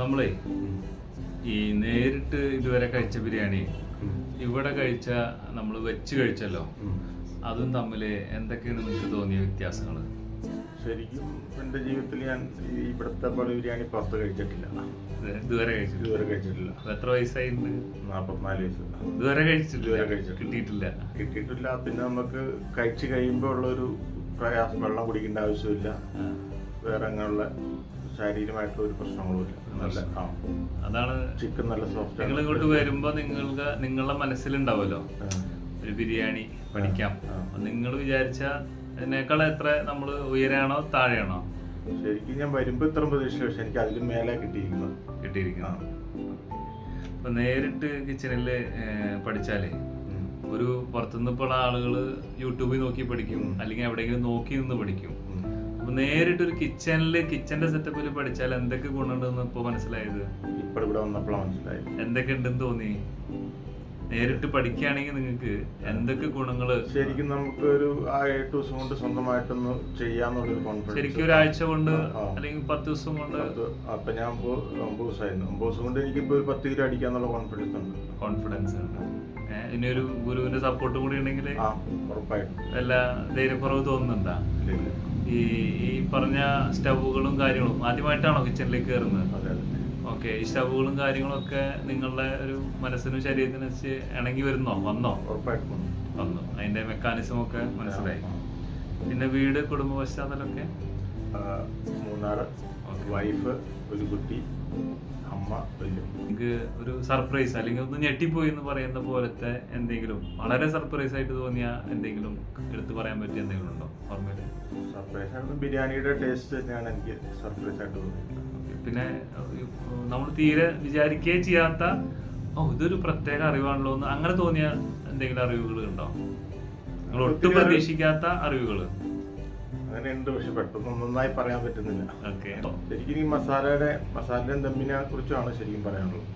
നമ്മളേ ഈ നേരിട്ട് ഇതുവരെ കഴിച്ച ബിരിയാണി ഇവിടെ കഴിച്ച നമ്മൾ വെച്ച് കഴിച്ചല്ലോ അതും തമ്മിൽ എന്തൊക്കെയാണ് നിങ്ങൾക്ക് തോന്നിയ വ്യത്യാസങ്ങൾ ശരിക്കും എന്റെ ജീവിതത്തിൽ ഞാൻ ഇവിടുത്തെ പോലെ ബിരിയാണി പുറത്ത് കഴിച്ചിട്ടില്ല. ഇതുവരെ കഴിച്ചിട്ടില്ല. ഇതുവരെ കഴിച്ചിട്ടില്ല. എത്ര വയസ്സായിട്ടുണ്ട്? നാൽപ്പത്തിനാല് വയസ്സ്. ഇതുവരെ കഴിച്ചിട്ടില്ല? ഇതുവരെ കഴിച്ചിട്ടില്ല. കിട്ടിയിട്ടില്ല. കിട്ടിയിട്ടില്ല. പിന്നെ നമുക്ക് കഴിച്ചു കഴിയുമ്പോൾ ഉള്ളൊരു പ്രയാസം വെള്ളം കുടിക്കേണ്ട ആവശ്യമില്ല. വേറെ അങ്ങനെയുള്ള ശാരീരികമായിട്ടുള്ള ഒരു പ്രശ്നങ്ങളുമില്ല. നല്ല ആ അതാണ് ചിക്കൻ നല്ല സോഫ്റ്റ് നിങ്ങൾ ഇങ്ങോട്ട് വരുമ്പോ നിങ്ങൾക്ക് നിങ്ങളുടെ മനസ്സിലുണ്ടാവുമല്ലോ. ഒരു ബിരിയാണി പഠിക്കാം. നിങ്ങൾ വിചാരിച്ച ഇതിനേക്കാൾ എത്ര നമ്മൾ ഉയരാണോ താഴെയാണോ? ശരിക്കും ഞാൻ വരുമ്പോൾ ഇത്ര പ്രതീക്ഷ പക്ഷെ എനിക്ക് അതിലും മേലെ കിട്ടിയിരിക്കുന്നത് കിട്ടിയിരിക്കുന്നത് അപ്പൊ നേരിട്ട് കിച്ചണിൽ പഠിച്ചാലേ. ഒരു പുറത്തുനിന്ന് ഇപ്പോൾ ആളുകൾ യൂട്യൂബിൽ നോക്കി പഠിക്കും. അല്ലെങ്കിൽ എവിടെയെങ്കിലും നോക്കി നിന്ന് പഠിക്കും. അപ്പൊ നേരിട്ട് ഒരു കിച്ചണിൽ കിച്ചന്റെ സെറ്റപ്പിൽ പഠിച്ചാൽ എന്തൊക്കെ ഗുണമുണ്ടെന്ന് ഇപ്പൊ മനസ്സിലായത്? ഇപ്പോൾ ഇവിടെ വന്നപ്പോഴാണ് എന്തൊക്കെ ഉണ്ടെന്ന് തോന്നി? നേരിട്ട് പഠിക്കുകയാണെങ്കിൽ നിങ്ങൾക്ക് എന്തൊക്കെ ഗുണങ്ങൾ? ശരിക്കും നമുക്ക് ഒരു ആ എട്ട് ദിവസം കൊണ്ട് സ്വന്തമായിട്ടൊന്ന് ചെയ്യാന്നുള്ളൊരു കോൺഫിഡൻസ് ശരിക്കും ഒരാഴ്ച കൊണ്ട് ആ. അല്ലെങ്കിൽ പത്ത് ദിവസം കൊണ്ട്? അപ്പൊ ഞാൻ ഇപ്പോ ഒമ്പത് ദിവസമായിരുന്നു. ഒമ്പത് ദിവസം കൊണ്ട് എനിക്കിപ്പോ ഒരു പത്ത് കിലോ അടിക്കാന്നുള്ള കോൺഫിഡൻസ് ഉണ്ട്. കോൺഫിഡൻസ് ഉണ്ട്. ഇനി ഒരു ഗുരുവിന്റെ സപ്പോർട്ട് കൂടി ഉണ്ടെങ്കിൽ വല്ല ധൈര്യക്കുറവ് തോന്നുന്നുണ്ടാ. ഈ ഈ പറഞ്ഞ സ്റ്റവുകളും കാര്യങ്ങളും ആദ്യമായിട്ടാണോ കിച്ചണിലേക്ക് കയറുന്നത്? ഓക്കെ ഈ സ്റ്റവുകളും കാര്യങ്ങളും ഒക്കെ നിങ്ങളുടെ ഒരു മനസ്സിനും ശരീരത്തിനും വെച്ച് ഇണങ്ങി വരുന്നോ? വന്നോ. വന്നു. അതിന്റെ മെക്കാനിസം ഒക്കെ മനസ്സിലായി. പിന്നെ വീട് കുടുംബ പശ്ചാത്തലമൊക്കെ മൂന്നാറ്. വൈഫ് ഒരു കുട്ടി. അമ്മ എനിക്ക് ഒരു സർപ്രൈസ് അല്ലെങ്കിൽ ഒന്ന് ഞെട്ടിപ്പോയി എന്ന് പറയുന്ന പോലത്തെ എന്തെങ്കിലും വളരെ സർപ്രൈസ് ആയിട്ട് തോന്നിയ എന്തെങ്കിലും എടുത്തു പറയാൻ പറ്റിയ എന്തെങ്കിലും ഉണ്ടോ ഓർമ്മയിൽ? സർപ്രൈസ് ആണ് ബിരിയാണിയുടെ ടേസ്റ്റ് തന്നെയാണ് എനിക്ക് സർപ്രൈസ് ആയിട്ട് തോന്നിയത്. പിന്നെ നമ്മൾ തീരെ വിചാരിക്കേ ചെയ്യാത്ത ഓ ഇതൊരു പ്രത്യേക അറിവാണല്ലോ എന്ന് അങ്ങനെ തോന്നിയ എന്തെങ്കിലും അറിവുകൾ ഉണ്ടോ? നിങ്ങൾ ഒട്ടും പ്രതീക്ഷിക്കാത്ത അറിവുകൾ? അങ്ങനെ ഉണ്ട് പക്ഷെ പെട്ടെന്ന് നന്നായി പറയാൻ പറ്റുന്നില്ല. ശരിക്കും ഈ മസാലയുടെ മസാലയുടെ ദമ്മിനെ കുറിച്ചാണ് ശരിക്കും പറയാനുള്ളത്.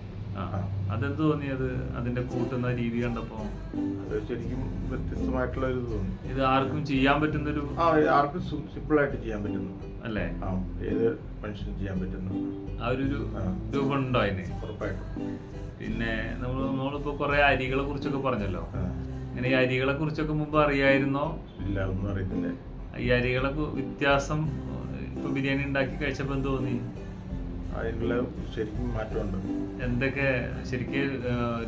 അതെന്ത് തോന്നിയത് അതിന്റെ കൂട്ടുന്ന രീതി കണ്ടപ്പോ? അത് ശരിക്കും വ്യത്യസ്തമായിട്ടുള്ള ഒരു തോന്നി. ഇത് ആർക്കും ചെയ്യാൻ പറ്റുന്നൊരു ആ ആർക്കും സിമ്പിൾ ആയിട്ട് ചെയ്യാൻ പറ്റുന്നു അല്ലേ? ആ ഏത് മനുഷ്യനും ചെയ്യാൻ പറ്റുന്നു ആ ഒരു ഒരു. രൂപം ഉണ്ടോ അതിന്? ഉറപ്പായിട്ടും. പിന്നെ നമ്മൾ നമ്മളിപ്പോ കുറെ അരികളെ കുറിച്ചൊക്കെ പറഞ്ഞല്ലോ. അങ്ങനെ ഈ അരികളെ കുറിച്ചൊക്കെ മുമ്പ് അറിയായിരുന്നോ? ഇല്ല ഒന്നും അറിയത്തില്ല. ഈ അരികളെ കു- വ്യത്യാസം ഇപ്പൊ ബിരിയാണി ഉണ്ടാക്കി കഴിച്ചപ്പോ എന്ത് തോന്നി? അതിനുള്ള ശരിക്കും മാറ്റമുണ്ട്. എന്തൊക്കെ ശരിക്കും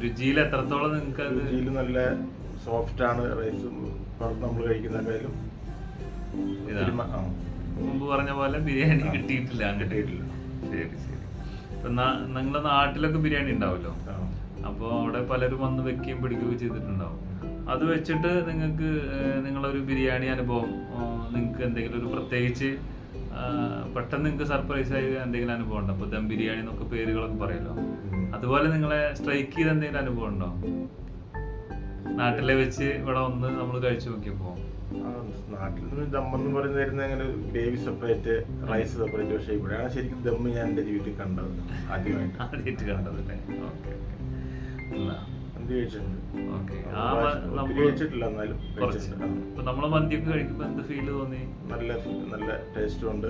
രുചിയിൽ എത്രത്തോളം നിങ്ങൾക്ക് അത് രുചിയിൽ നല്ല സോഫ്റ്റ് ആണ് റൈസ് നമ്മൾ കഴിക്കുന്നതിലും മുമ്പ് പറഞ്ഞ പോലെ ബിരിയാണി കിട്ടിയിട്ടില്ല കിട്ടിയിട്ടില്ല. ശരി ശരി. ഇപ്പൊ നിങ്ങളുടെ നാട്ടിലൊക്കെ ബിരിയാണി ഉണ്ടാവുമല്ലോ. അപ്പോൾ അവിടെ പലരും വന്ന് വെക്കുകയും പിടിക്കുകയും ചെയ്തിട്ടുണ്ടാവും. അത് വെച്ചിട്ട് നിങ്ങൾക്ക് നിങ്ങളൊരു ബിരിയാണി അനുഭവം നിങ്ങൾക്ക് എന്തെങ്കിലും ഒരു പ്രത്യേകിച്ച് പെട്ടെന്ന് നിങ്ങൾക്ക് സർപ്രൈസ് ആയി എന്തെങ്കിലും അനുഭവം ഉണ്ടോ? അപ്പോൾ ദം ബിരിയാണി എന്നൊക്കെ പേരുകളൊക്കെ പറയല്ലോ. അതുപോലെ നിങ്ങളെ സ്ട്രൈക്ക് ചെയ്ത എന്തെങ്കിലും അനുഭവം ഉണ്ടോ? നാട്ടിലെ വെച്ച് ഇവിടെ ഒന്ന് നമ്മൾ കഴിച്ചു നോക്കിയപ്പോ. നാട്ടിൽ ദമ്മെന്ന് പറയുന്ന വരുന്ന അങ്ങനെ ഗ്രേവി സെപ്പറേറ്റ് റൈസ് സെപ്പറേറ്റ് പക്ഷേ ഇവിടെയാണ് ശരിക്കും ദമ്മ് ഞാൻ എന്റെ ജീവിതത്തിൽ കണ്ടത് ആദ്യമായിട്ട്. ആദ്യമായിട്ട് എന്ത് കഴിച്ചിട്ടുണ്ട് ഓക്കെ. കുറച്ച് കഴിച്ചിട്ടുണ്ട്. നമ്മളെ മന്തിയൊക്കെ കഴിക്കുമ്പോൾ എന്ത് ഫീൽ തോന്നി? നല്ല നല്ല ടേസ്റ്റും ഉണ്ട്.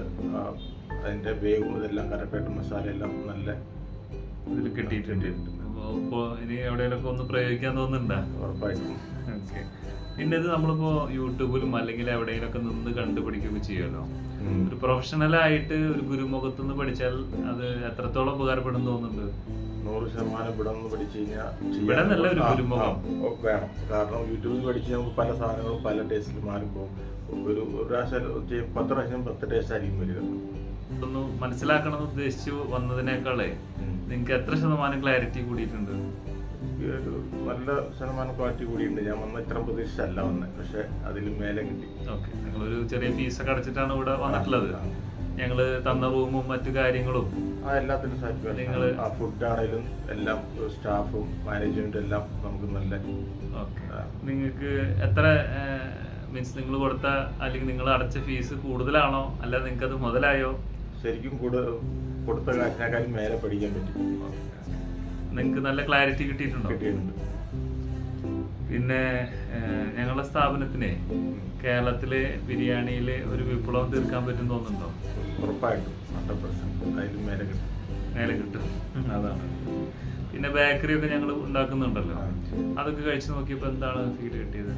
അതിന്റെ വേവും ഇതെല്ലാം കറക്റ്റായിട്ട് മസാല എല്ലാം നല്ല ഇതിൽ കിട്ടിയിട്ടുണ്ട്. ഇപ്പോ ഇനി എവിടെയെങ്കിലും ഒന്ന് പ്രയോഗിക്കാൻ തോന്നുന്നുണ്ടോ? ഉറപ്പായിട്ടും. ഓക്കെ. പിന്നെ ഇത് നമ്മളിപ്പോ യൂട്യൂബിലും അല്ലെങ്കിൽ എവിടെയെങ്കിലൊക്കെ നിന്ന് കണ്ടുപിടിക്കുകയൊക്കെ ചെയ്യുമല്ലോ. ഒരു പ്രൊഫഷണലായിട്ട് ഒരു ഗുരുമുഖത്തുനിന്ന് പഠിച്ചാൽ അത് എത്രത്തോളം ഉപകാരപ്പെടും തോന്നുന്നുണ്ട്? നൂറ് ശതമാനം ഇവിടെ നിന്ന് പഠിച്ചു കഴിഞ്ഞാൽ ഇവിടെ നല്ല ഒരു ഗുരുമുഖം. വേണം. കാരണം യൂട്യൂബിൽ പഠിച്ച് നമുക്ക് പല സാധനങ്ങളും പല ടേസ്റ്റിൽ മാറിപ്പോകും. ഒരു ഒരു പ്രാവശ്യം പത്ത് പ്രാവശ്യം പത്ത് ടേസ്റ്റ് ആയിരിക്കും വരിക. ഒന്ന് മനസ്സിലാക്കണം എന്ന് ഉദ്ദേശിച്ചു വന്നതിനേക്കാളേ നിങ്ങൾക്ക് എത്ര ശതമാനം ക്ലാരിറ്റി കൂടിയിട്ടുണ്ട്? ഒരു നല്ല ശതമാനം ക്വാളിറ്റി കൂടിയിട്ടുണ്ട്. ഞാൻ വന്ന ഇത്ര പ്രതീക്ഷിച്ചല്ല വന്നത് പക്ഷെ അതിലും മേലെ കിട്ടി. ഓക്കെ. നിങ്ങളൊരു ചെറിയ ഫീസൊക്കെ അടച്ചിട്ടാണ് ഇവിടെ വന്നിട്ടുള്ളത്. ഞങ്ങൾ ഞങ്ങൾ തന്ന റൂമും മറ്റു കാര്യങ്ങളും എല്ലാത്തിനും നിങ്ങൾ ആ ഫുഡാണേലും എല്ലാം സ്റ്റാഫും മാനേജ്മെന്റും എല്ലാം നമുക്ക് നല്ല നിങ്ങൾക്ക് എത്ര മീൻസ് നിങ്ങൾ കൊടുത്ത അല്ലെങ്കിൽ നിങ്ങൾ അടച്ച ഫീസ് കൂടുതലാണോ? അല്ല നിങ്ങൾക്ക് അത് മുതലായോ? ശരിക്കും കൂടുതൽ കൊടുത്ത കാശിനേക്കാളും മേലെ പഠിക്കാൻ പറ്റും. നിങ്ങൾക്ക് നല്ല ക്ലാരിറ്റി കിട്ടിയിട്ടുണ്ടോ? കിട്ടിയിട്ടുണ്ട്. പിന്നെ ഞങ്ങളുടെ സ്ഥാപനത്തിനെ കേരളത്തിലെ ബിരിയാണിയിൽ ഒരു വിപ്ലവം തീർക്കാൻ പറ്റും തോന്നുന്നുണ്ടോ? ഉറപ്പായിട്ടും. ഹൺഡ്രഡ് പെർസെന്റ് അതിലും മേലെ കിട്ടും. മേലെ കിട്ടും. അതാണ്. പിന്നെ ബേക്കറി ഒക്കെ ഞങ്ങൾ ഉണ്ടാക്കുന്നുണ്ടല്ലോ. അതൊക്കെ കഴിച്ചു നോക്കിയപ്പോൾ എന്താണ് ഫീൽ കിട്ടിയത്?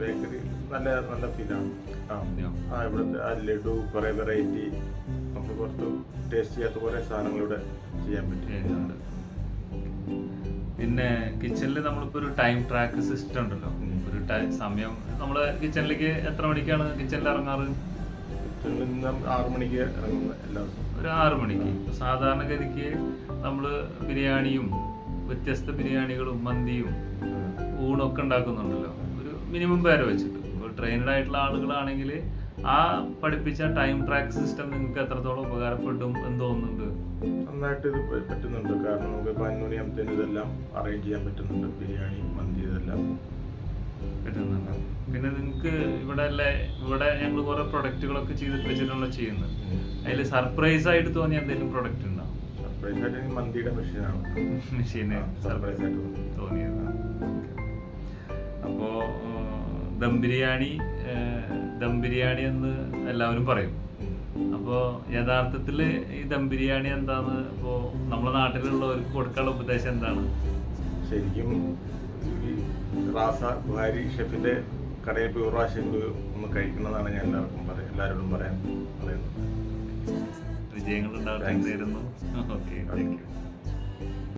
ബേക്കറി നല്ല നല്ല ഫീലാണ് ആ ഇവിടുത്തെ ആ ലഡു കുറെ വെറൈറ്റി നമുക്ക് കുറച്ച് ടേസ്റ്റ് ചെയ്യാത്ത കുറെ സാധനങ്ങൾ ഇവിടെ ചെയ്യാൻ പറ്റും. പിന്നെ കിച്ചണിൽ നമ്മളിപ്പോ ഒരു ടൈം ട്രാക്ക് സിസ്റ്റം ഉണ്ടല്ലോ. ഒരു ടൈം സമയം. നമ്മൾ കിച്ചണിലേക്ക് എത്ര മണിക്കാണ് കിച്ചണിൽ ഇറങ്ങാറ്? ആറു മണിക്ക് ഒരു ആറ് മണിക്ക്. സാധാരണഗതിക്ക് നമ്മൾ ബിരിയാണിയും വ്യത്യസ്ത ബിരിയാണികളും മന്തിയും ഊണൊക്കെ ഉണ്ടാക്കുന്നുണ്ടല്ലോ. ഒരു മിനിമം പേരെ വെച്ചിട്ട്. ഇപ്പോൾ ട്രെയിനഡ് ആയിട്ടുള്ള ആളുകളാണെങ്കിൽ ആ പഠിപ്പിച്ച ടൈം ട്രാക്ക് സിസ്റ്റം നിങ്ങൾക്ക് എത്രത്തോളം ഉപകാരപ്പെടും എന്ന് തോന്നുന്നുണ്ട്? നന്നായിട്ട് ഇത് പറ്റുന്നുണ്ട്. കാരണം നമുക്ക് പതിനൊന്ന് മണിയാകുമ്പോൾ ഇതെല്ലാം അറേഞ്ച് ചെയ്യാൻ പറ്റുന്നുണ്ട്. ബിരിയാണി മന്തി ഇതെല്ലാം. പറ്റുന്നുണ്ട്. പിന്നെ നിങ്ങൾക്ക് ഇവിടെ അല്ലേ ഇവിടെ ഞങ്ങൾ കുറെ പ്രൊഡക്റ്റുകളൊക്കെ ചെയ്തിട്ട് വെച്ചിട്ടുള്ള ചെയ്യുന്നത്. അതിൽ സർപ്രൈസ് ആയിട്ട് തോന്നിയ എന്തെങ്കിലും പ്രൊഡക്റ്റ് ഉണ്ടോ? സർപ്രൈസ് ആയിട്ട് മന്തിയുടെ മെഷീനാണ് മെഷീന് സർപ്രൈസ് ആയിട്ട് തോന്നി. തോന്നിയത്. അപ്പോ ദം ബിരിയാണി ദം ബിരിയാണി എന്ന് എല്ലാവരും പറയും. അപ്പോ യഥാർത്ഥത്തിൽ ഈ ദം ബിരിയാണി എന്താന്ന് ഇപ്പോ നമ്മുടെ നാട്ടിലുള്ളവർക്ക് കൊടുക്കാനുള്ള ഉപദേശം എന്താണ്? ശരിക്കും റാസ ബുഹാരി ഷെഫിന്റെ കടയിൽ പോയി ഒരു പ്രാവശ്യം ഒന്ന് കഴിക്കണമെന്നാണ് ഞാൻ എല്ലാവർക്കും പറയാം എല്ലാവരോടും പറയാൻ പറയുന്നത്. വിജയങ്ങൾ ഉണ്ടാവട്ടെ ഓക്കെ താങ്ക് യു